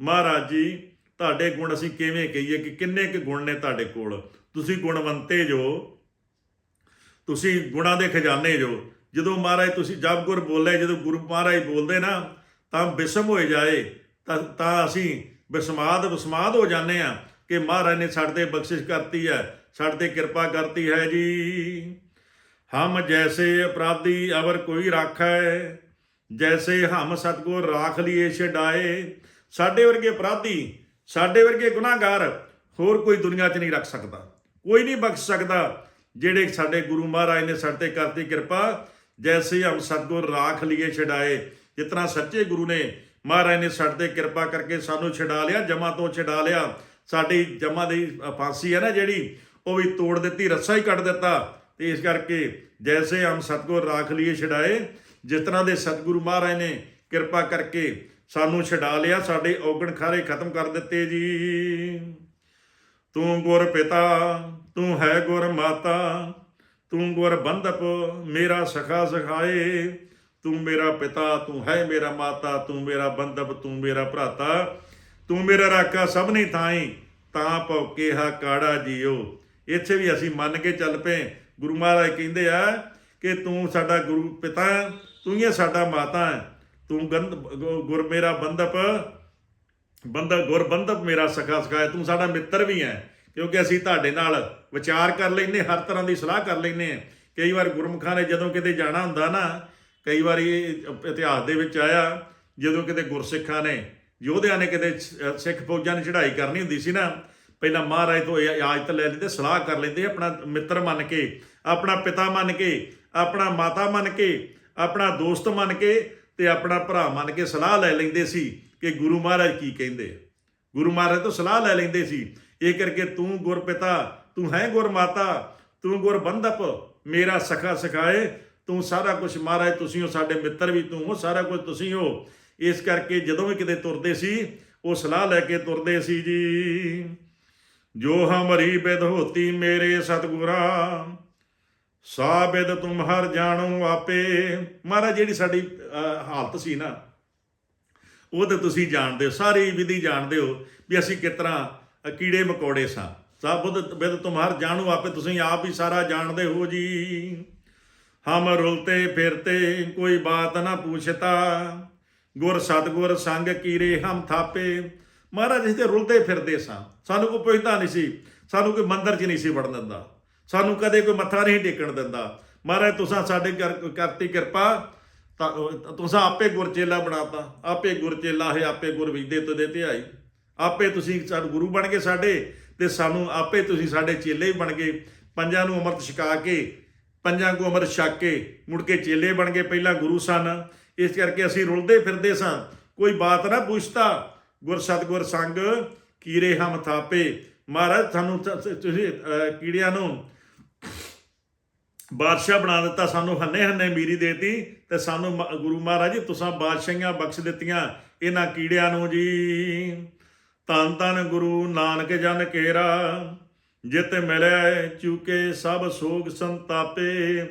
ਮਹਾਰਾਜ ਜੀ, ਤੁਹਾਡੇ ਗੁਣ ਅਸੀਂ ਕਿਵੇਂ ਕਹੀਏ ਕਿ ਕਿੰਨੇ ਕੁ ਗੁਣ ਨੇ ਤੁਹਾਡੇ ਕੋਲ? ਤੁਸੀਂ ਗੁਣਵੰਤੇ ਜੋ, ਤੁਸੀਂ ਗੁਣਾਂ ਦੇ ਖਜ਼ਾਨੇ ਜੋ। ਜਦੋਂ ਮਹਾਰਾਜ ਤੁਸੀਂ ਜਬ ਗੁਰ ਬੋਲੇ, ਜਦੋਂ ਗੁਰੂ ਮਹਾਰਾਜ ਬੋਲਦੇ ਨਾ, ਤਾਂ ਬਿਸਮ ਹੋਏ ਜਾਏ, ਤਾਂ ਤਾਂ ਅਸੀਂ ਬਿਸਮਾਦ ਵਿਸਮਾਦ ਹੋ ਜਾਂਦੇ ਆ ਕਿ ਮਹਾਰਾਜ ਨੇ ਸਾਡੇ ਤੇ ਬਖਸ਼ਿਸ਼ ਕਰਤੀ ਹੈ, ਸਾਡੇ ਤੇ ਕਿਰਪਾ ਕਰਤੀ ਹੈ ਜੀ। ਹਮ ਜੈਸੇ ਅਪਰਾਧੀ ਅਵਰ ਕੋਈ ਰਾਖੈ, ਜੈਸੇ ਹਮ ਸਤਗੁਰ ਰਾਖ ਲਿਏ ਛਡਾਏ। ਸਾਡੇ ਵਰਗੇ ਅਪਰਾਧੀ, ਸਾਡੇ ਵਰਗੇ ਗੁਨਾਹਗਾਰ ਹੋਰ ਕੋਈ ਦੁਨੀਆ 'ਚ ਨਹੀਂ ਰੱਖ ਸਕਦਾ। ਕੋਈ ਨਹੀਂ ਬਖਸ਼ ਸਕਦਾ। ਜਿਹੜੇ ਸਾਡੇ ਗੁਰੂ ਮਹਾਰਾਜ ਨੇ ਸਾਡੇ ਤੇ ਕਰਤੀ ਕਿਰਪਾ, ਜੈਸੇ ਹਮ ਸਤਗੁਰ ਰਾਖ ਲਿਏ ਛਡਾਏ। ਜਿਤਨਾ ਸੱਚੇ ਗੁਰੂ ਨੇ ਮਹਾਰਾਜ ਨੇ ਸਾਡੇ ਤੇ ਕਿਰਪਾ ਕਰਕੇ ਸਾਨੂੰ ਛਡਾ ਲਿਆ, ਜਮਾ ਤੋਂ ਛਡਾ ਲਿਆ। ਸਾਡੀ ਜਮਾ ਦੀ ਫਾਂਸੀ ਹੈ ਨਾ ਜਿਹੜੀ, ਉਹ ਵੀ ਤੋੜ ਦਿੱਤੀ, ਰੱਸਾ ਹੀ ਕੱਟ ਦਿੱਤਾ। ਤੇ ਇਸ ਕਰਕੇ ਜੈਸੇ ਹਮ ਸਤਗੁਰ ਰਾਖ ਲਿਏ ਛਡਾਏ। ਜਿਸ ਤਰ੍ਹਾਂ ਦੇ ਸਤਿਗੁਰੂ ਮਹਾਰਾਜ ਨੇ ਕਿਰਪਾ ਕਰਕੇ ਸਾਨੂੰ ਛਡਾ ਲਿਆ, ਸਾਡੇ ਔਗਣ ਖਾਰੇ ਖਤਮ ਕਰ ਦਿੱਤੇ ਜੀ। ਤੂੰ ਗੁਰ ਪਿਤਾ ਤੂੰ ਹੈ ਗੁਰ ਮਾਤਾ ਤੂੰ ਗੁਰ ਬੰਧਪ ਮੇਰਾ ਸਖਾ ਸਖਾਏ। ਤੂੰ ਮੇਰਾ ਪਿਤਾ ਤੂੰ ਹੈ ਮੇਰਾ ਮਾਤਾ ਤੂੰ ਮੇਰਾ ਬੰਧਪ ਤੂੰ ਮੇਰਾ ਭਰਾਤਾ। ਤੂੰ ਮੇਰਾ ਰਾਖਾ ਸਭ ਨਹੀਂ ਥਾਈ ਤਾਂ ਭੌਕੇ ਹਾ ਕਾੜਾ ਜੀਓ। ਇੱਥੇ ਵੀ ਅਸੀਂ ਮੰਨ ਕੇ ਚੱਲ ਪਏ। ਗੁਰੂ ਮਹਾਰਾਜ ਕਹਿੰਦੇ ਆ ਕਿ ਤੂੰ ਸਾਡਾ ਗੁਰੂ ਪਿਤਾ ਹੈ, ਤੂੰ ਹੀ ਸਾਡਾ ਮਾਤਾ। ਹੈ ਤੂੰ ਗੰਧ ਗੁਰ ਮੇਰਾ ਬੰਧਪ ਬੰਧਪ ਗੁਰਬੰਧਪ ਮੇਰਾ ਸਖਾ ਸਖਾ ਤੂੰ ਸਾਡਾ ਮਿੱਤਰ ਵੀ ਹੈ, ਕਿਉਂਕਿ ਅਸੀਂ ਤੁਹਾਡੇ ਨਾਲ ਵਿਚਾਰ ਕਰ ਲੈਨੇ ਹਰ ਤਰ੍ਹਾਂ ਦੀ ਸਲਾਹ ਕਰ ਲੈਨੇ ਆ ਕਈ ਵਾਰ ਗੁਰਮੁਖਾਂ ਨੇ ਜਦੋਂ ਕਿਤੇ ਜਾਣਾ ਹੁੰਦਾ ਨਾ, ਕਈ ਵਾਰੀ ਇਹ ਇਤਿਹਾਸ ਦੇ ਵਿੱਚ ਆਇਆ, ਜਦੋਂ ਕਿਤੇ ਗੁਰਸਿੱਖਾਂ ਨੇ, ਯੋਧਿਆਂ ਨੇ ਕਿਤੇ ਸਿੱਖ ਫੌਜਾਂ ਨੇ ਚੜ੍ਹਾਈ ਕਰਨੀ ਹੁੰਦੀ ਸੀ ਨਾ, ਪਹਿਲਾਂ ਮਹਾਰਾਜ ਤੋਂ ਇਹ ਇਜਾਜ਼ਤ ਲੈ ਲੈਂਦੇ, ਸਲਾਹ ਕਰ ਲੈਂਦੇ, ਆਪਣਾ ਮਿੱਤਰ ਮੰਨ ਕੇ, ਆਪਣਾ ਪਿਤਾ ਮੰਨ ਕੇ, ਆਪਣਾ ਮਾਤਾ ਮੰਨ ਕੇ, ਆਪਣਾ ਦੋਸਤ ਮੰਨ ਕੇ ਤੇ ਆਪਣਾ ਭਰਾ ਮੰਨ ਕੇ ਸਲਾਹ ਲੈ ਲੈਂਦੇ ਸੀ। ਕਿ ਗੁਰੂ ਮਹਾਰਾਜ ਕੀ ਕਹਿੰਦੇ ਗੁਰੂ ਮਹਾਰਾਜ ਤੋਂ ਸਲਾਹ ਲੈ ਲੈਂਦੇ ਸੀ, ਇਹ ਕਰਕੇ ਤੂੰ ਗੁਰ ਪਿਤਾ, ਤੂੰ ਹੈ ਗੁਰ ਮਾਤਾ, ਤੂੰ ਗੁਰ ਬੰਧਪ, ਮੇਰਾ ਸਖਾ ਸਖਾਏ, ਤੂੰ ਸਾਰਾ ਕੁਝ ਮਹਾਰਾਜ ਤੁਸੀਂ ਹੋ, ਸਾਡੇ ਮਿੱਤਰ ਵੀ ਤੂੰ ਹੋ, ਸਾਰਾ ਕੁਝ ਤੁਸੀਂ ਹੋ। ਇਸ ਕਰਕੇ ਜਦੋਂ ਵੀ ਕਿਤੇ ਤੁਰਦੇ ਸੀ, ਉਹ ਸਲਾਹ ਲੈ ਕੇ ਤੁਰਦੇ ਸੀ ਜੀ। ਜੋ ਹਮਰੀ ਬਿਦ ਹੋਤੀ ਮੇਰੇ ਸਤਿਗੁਰਾ ਸਾਬਿਦ ਤੁਮ ਹਰ ਜਾਣੋ ਆਪੇ। ਮਹਾਰਾਜ, ਜਿਹੜੀ ਸਾਡੀ ਹਾਲਤ ਸੀ ਨਾ ਉਹ ਤਾਂ ਤੁਸੀਂ ਜਾਣਦੇ ਹੋ, ਸਾਰੀ ਵਿਧੀ ਜਾਣਦੇ ਹੋ ਵੀ ਅਸੀਂ ਕਿਸ ਤਰ੍ਹਾਂ ਕੀੜੇ ਮਕੌੜੇ ਸਾਂ। ਸਾਬੁਦ ਬਿਦ ਤੁਮਹਰ ਜਾਣੂ ਆਪੇ, ਤੁਸੀਂ ਆਪ ਹੀ ਸਾਰਾ ਜਾਣਦੇ ਹੋ ਜੀ। ਹਮ ਰੁਲਤੇ ਫਿਰਤੇ, ਕੋਈ ਬਾਤ ਨਾ ਪੁੱਛਤਾ। ਗੁਰ ਸਤਗੁਰ ਸੰਗ ਕੀਰੇ ਹਮ ਥਾਪੇ। ਮਹਾਰਾਜ ਅਸੀਂ ਤੇ ਰੁਲਦੇ ਫਿਰਦੇ ਸਾਂ। ਸਾਨੂੰ ਕੋਈ ਪੁੱਛਦਾ ਨਹੀਂ ਸੀ, ਸਾਨੂੰ ਕੋਈ ਮੰਦਰ 'ਚ ਨਹੀਂ ਸੀ ਵੜਨ ਦਿੰਦਾ। ਸਾਨੂੰ ਕਦੇ ਕੋਈ ਮੱਥਾ ਨਹੀਂ ਟੇਕਣ ਦਿੰਦਾ। ਮਹਾਰਾਜ, ਤੁਸੀਂ ਸਾਡੇ ਕਰ- ਕਰਤੀ ਕਿਰਪਾ ਤੁਸੀਂ ਆਪੇ ਗੁਰਚੇਲਾ ਬਣਾਤਾ। ਆਪੇ ਗੁਰਚੇਲਾ ਹੈ ਆਪੇ ਗੁਰ ਵਿਦੇ ਦੇ ਧਿਆਈ ਆਪੇ ਤੁਸੀਂ ਸਾਡੇ ਗੁਰੂ ਬਣ ਗਏ ਸਾਡੇ ਤੇ ਸਾਨੂੰ ਆਪੇ ਤੁਸੀਂ ਸਾਡੇ ਚੇਲੇ ਵੀ ਬਣ ਗਏ। ਪੰਜਾਂ ਨੂੰ ਅੰਮ੍ਰਿਤ ਛਕਾ ਕੇ, ਪੰਜਾਂ ਨੂੰ ਅੰਮ੍ਰਿਤ ਛਕ ਕੇ ਮੁੜ ਕੇ ਚੇਲੇ ਬਣ ਗਏ ਪਹਿਲਾਂ ਗੁਰੂ ਸਨ। ਇਸ ਕਰਕੇ ਅਸੀਂ ਰੁਲਦੇ ਫਿਰਦੇ ਸਾਂ। ਕੋਈ ਬਾਤ ਨਾ ਪੁੱਛਤਾ, ਗੁਰ ਸਤਗੁਰ ਸੰਗ ਕੀਰੇ ਹਮ ਥਾਪੇ। ਮਹਾਰਾਜ, ਤੁਹਾਨੂੰ ਤੁਸੀਂ ਕੀੜਿਆਂ ਨੂੰ ਬਾਦਸ਼ਾਹ ਬਣਾ ਦਿੱਤਾ, ਸਾਨੂੰ ਹੰਨੇ ਹੰਨੇ ਮੀਰੀ ਦੇਤੀ ਤੇ ਸਾਨੂੰ ਮ- ਗੁਰੂ ਮਹਾਰਾਜ ਜੀ, ਤੁਸੀਂ ਬਾਦਸ਼ਾਹੀਆਂ ਬਖਸ਼ ਦਿੱਤੀਆਂ, ਇਹਨਾਂ ਕੀੜਿਆਂ ਨੂੰ ਜੀ। ਧੰਨ ਧੰਨ ਗੁਰੂ ਨਾਨਕ ਜਨ ਕੇਰਾ, ਜਿਤ ਮਿਲਿਆ ਚੂਕੇ ਸਭ ਸੋਗ ਸੰਤਾਪੇ।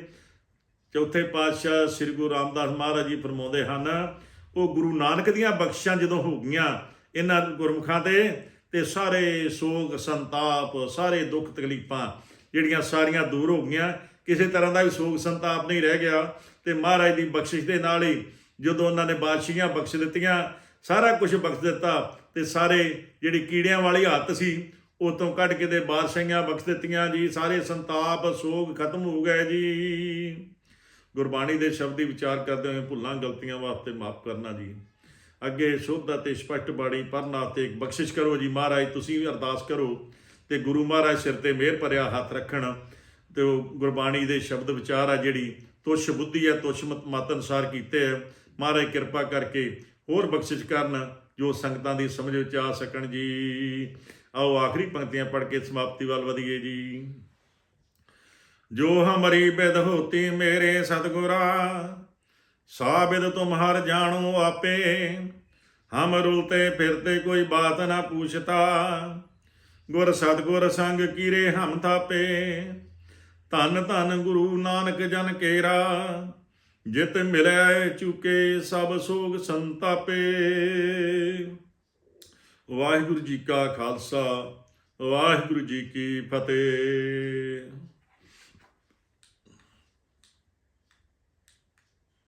ਚੌਥੇ ਪਾਤਸ਼ਾਹ ਸ੍ਰੀ ਗੁਰੂ ਰਾਮਦਾਸ ਮਹਾਰਾਜ ਜੀ ਫਰਮਾਉਂਦੇ ਹਨ, ਉਹ ਗੁਰੂ ਨਾਨਕ ਦੀਆਂ ਬਖਸ਼ਾਂ ਜਦੋਂ ਹੋ ਗਈਆਂ ਇਹਨਾਂ ਗੁਰਮੁਖਾਂ ਤੇ ਤੇ ਸਾਰੇ ਸੋਗ ਸੰਤਾਪ, ਸਾਰੇ ਦੁੱਖ ਤਕਲੀਫਾਂ ਜਿਹੜੀਆਂ ਸਾਰੀਆਂ ਦੂਰ ਹੋ ਗਈਆਂ ਕਿਸੇ ਤਰ੍ਹਾਂ ਦਾ ਵੀ ਸੋਗ ਸੰਤਾਪ ਨਹੀਂ ਰਹਿ ਗਿਆ ਤੇ ਮਹਾਰਾਜ ਦੀ ਬਖਸ਼ਿਸ਼ ਦੇ ਨਾਲ ਹੀ ਜਦੋਂ ਉਹਨਾਂ ਨੇ ਬਾਦਸ਼ਾਹੀਆਂ ਬਖਸ਼ ਦਿੱਤੀਆਂ, ਸਾਰਾ ਕੁਝ ਬਖਸ਼ ਦਿੱਤਾ ਤੇ ਸਾਰੇ ਜਿਹੜੀ ਕੀੜਿਆਂ ਵਾਲੀ ਹਾਲਤ ਸੀ, ਉਹ ਤੋਂ ਕੱਢ ਕੇ ਦੇ ਬਾਦਸ਼ਾਹੀਆਂ ਬਖਸ਼ ਦਿੱਤੀਆਂ ਜੀ, ਸਾਰੇ ਸੰਤਾਪ ਸੋਗ ਖਤਮ ਹੋ ਗਏ ਜੀ। ਗੁਰਬਾਣੀ ਦੇ ਸ਼ਬਦ ਹੀ ਵਿਚਾਰ ਕਰਦੇ ਹੋਏ ਭੁੱਲਾਂ ਗਲਤੀਆਂ ਵਾਸਤੇ ਮਾਫ ਕਰਨਾ ਜੀ। ਅੱਗੇ ਸ਼ੁੱਧ ਅਤੇ ਸਪਸ਼ਟ ਬਾਣੀ ਪੜਨਾ ਤੇ ਬਖਸ਼ਿਸ਼ ਕਰੋ ਜੀ ਮਹਾਰਾਜ, ਤੁਸੀਂ ਵੀ ਅਰਦਾਸ ਕਰੋ ਤੇ ਗੁਰੂ ਮਹਾਰਾਜ ਸਿਰ ਤੇ ਮਿਹਰ ਭਰਿਆ ਹੱਥ ਰੱਖਣ। ਤੇ ਉਹ ਗੁਰਬਾਣੀ ਦੇ ਸ਼ਬਦ ਵਿਚਾਰ ਆ ਜਿਹੜੀ ਤੁਸ਼ ਬੁੱਧੀ ਹੈ ਤੁਸ਼ ਮਤ ਮਤ ਅਨੁਸਾਰ ਕੀਤੇ ਹੈ ਮਹਾਰਾਜ ਕਿਰਪਾ ਕਰਕੇ ਹੋਰ ਬਖਸ਼ਿਸ਼ ਕਰਨ ਜੋ ਸੰਗਤਾਂ ਦੀ ਸਮਝ ਵਿੱਚ ਆ ਸਕਣ ਜੀ। ਆਓ ਆਖਰੀ ਪੰਕਤੀਆਂ ਪੜ੍ਹ ਕੇ ਸਮਾਪਤੀ ਵੱਲ ਵਧੀਏ ਜੀ। ਜੋ ਹਮਰੀ ਬਿਦ ਹੋਤੀ ਮੇਰੇ ਸਤਗੁਰਾ ਸਾਬਿਦ ਤੁਮ ਹਰ ਜਾਣੋ ਆਪੇ। ਹਮ ਰੁਲਤੇ ਫਿਰਤੇ ਕੋਈ ਬਾਤ ਨਾ ਪੁੱਛਤਾ। ਗੁਰ ਸਤਗੁਰ ਸੰਗ ਕੀਰੇ ਹਮ ਥਾਪੇ। ਧੰਨ ਧੰਨ ਗੁਰੂ ਨਾਨਕ ਜਨ ਕੇਰਾ, ਜਿਤ ਮਿਲੈ ਚੁਕੇ ਸਭ ਸੋਗ ਸੰਤਾਪੇ। ਵਾਹਿਗੁਰੂ ਜੀ ਕਾ ਖਾਲਸਾ, ਵਾਹਿਗੁਰੂ ਜੀ ਕੀ ਫਤਿਹ।